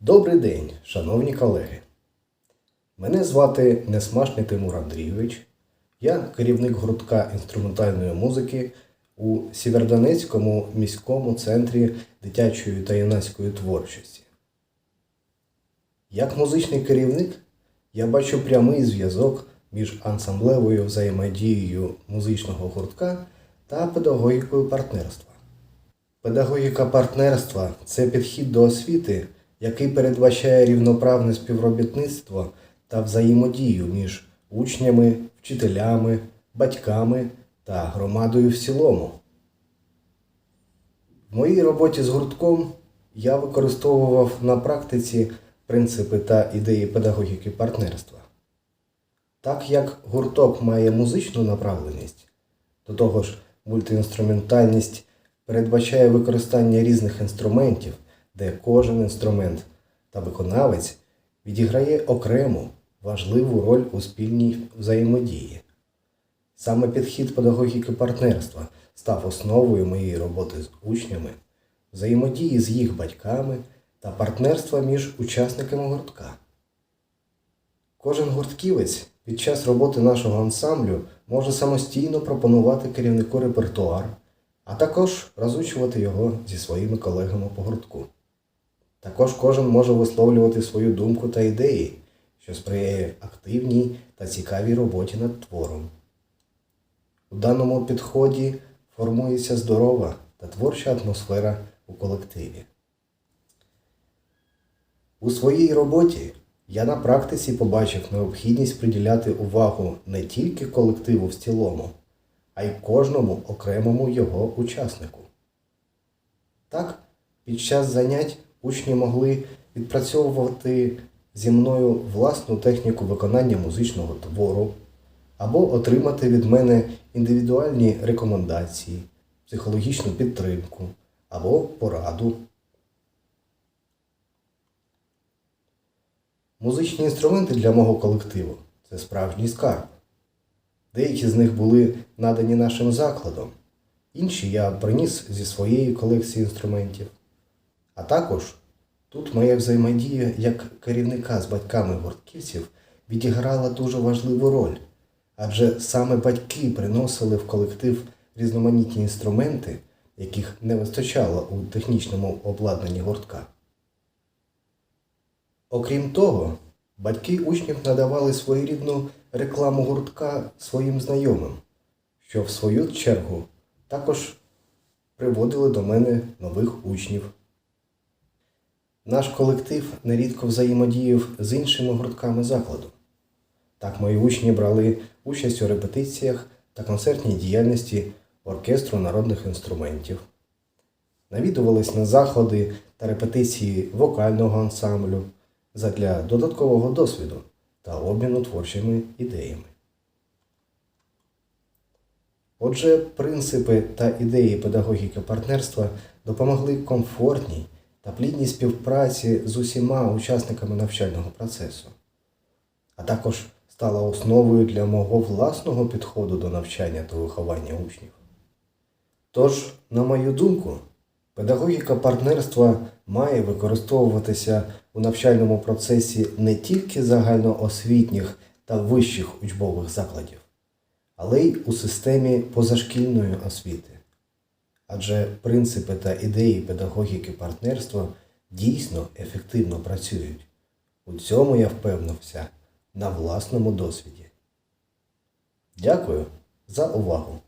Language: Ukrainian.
Добрий день, шановні колеги. Мене звати Несмашний Тимур Андрійович. Я керівник гуртка інструментальної музики у Сєвєродонецькому міському центрі дитячої та юнацької творчості. Як музичний керівник я бачу прямий зв'язок між ансамблевою взаємодією музичного гуртка та педагогікою партнерства. Педагогіка партнерства це підхід до освіти, який передбачає рівноправне співробітництво та взаємодію між учнями, вчителями, батьками та громадою в цілому. В моїй роботі з гуртком я використовував на практиці принципи та ідеї педагогіки партнерства. Так як гурток має музичну направленість, до того ж мультиінструментальність передбачає використання різних інструментів, де кожен інструмент та виконавець відіграє окрему важливу роль у спільній взаємодії. Саме підхід педагогіки партнерства став основою моєї роботи з учнями, взаємодії з їх батьками та партнерства між учасниками гуртка. Кожен гуртківець під час роботи нашого ансамблю може самостійно пропонувати керівнику репертуар, а також розучувати його зі своїми колегами по гуртку. Також кожен може висловлювати свою думку та ідеї, що сприяє активній та цікавій роботі над твором. У даному підході формується здорова та творча атмосфера у колективі. У своїй роботі я на практиці побачив необхідність приділяти увагу не тільки колективу в цілому, а й кожному окремому його учаснику. Так, під час занять учні могли відпрацьовувати зі мною власну техніку виконання музичного твору або отримати від мене індивідуальні рекомендації, психологічну підтримку або пораду. Музичні інструменти для мого колективу це справжній скарб. Деякі з них були надані нашим закладом, інші я приніс зі своєї колекції інструментів. А також тут моя взаємодія як керівника з батьками гуртківців відіграла дуже важливу роль, адже саме батьки приносили в колектив різноманітні інструменти, яких не вистачало у технічному обладнанні гуртка. Окрім того, батьки учнів надавали своєрідну рекламу гуртка своїм знайомим, що в свою чергу також приводили до мене нових учнів. Наш колектив нерідко взаємодіяв з іншими гуртками закладу. Так мої учні брали участь у репетиціях та концертній діяльності оркестру народних інструментів, навідувались на заходи та репетиції вокального ансамблю задля додаткового досвіду та обміну творчими ідеями. Отже, принципи та ідеї педагогіки партнерства допомогли комфортній та плідній співпраці з усіма учасниками навчального процесу, а також стала основою для мого власного підходу до навчання та виховання учнів. Тож, на мою думку, педагогіка партнерства має використовуватися у навчальному процесі не тільки загальноосвітніх та вищих учбових закладів, але й у системі позашкільної освіти. Адже принципи та ідеї педагогіки партнерства дійсно ефективно працюють. У цьому я впевнився на власному досвіді. Дякую за увагу!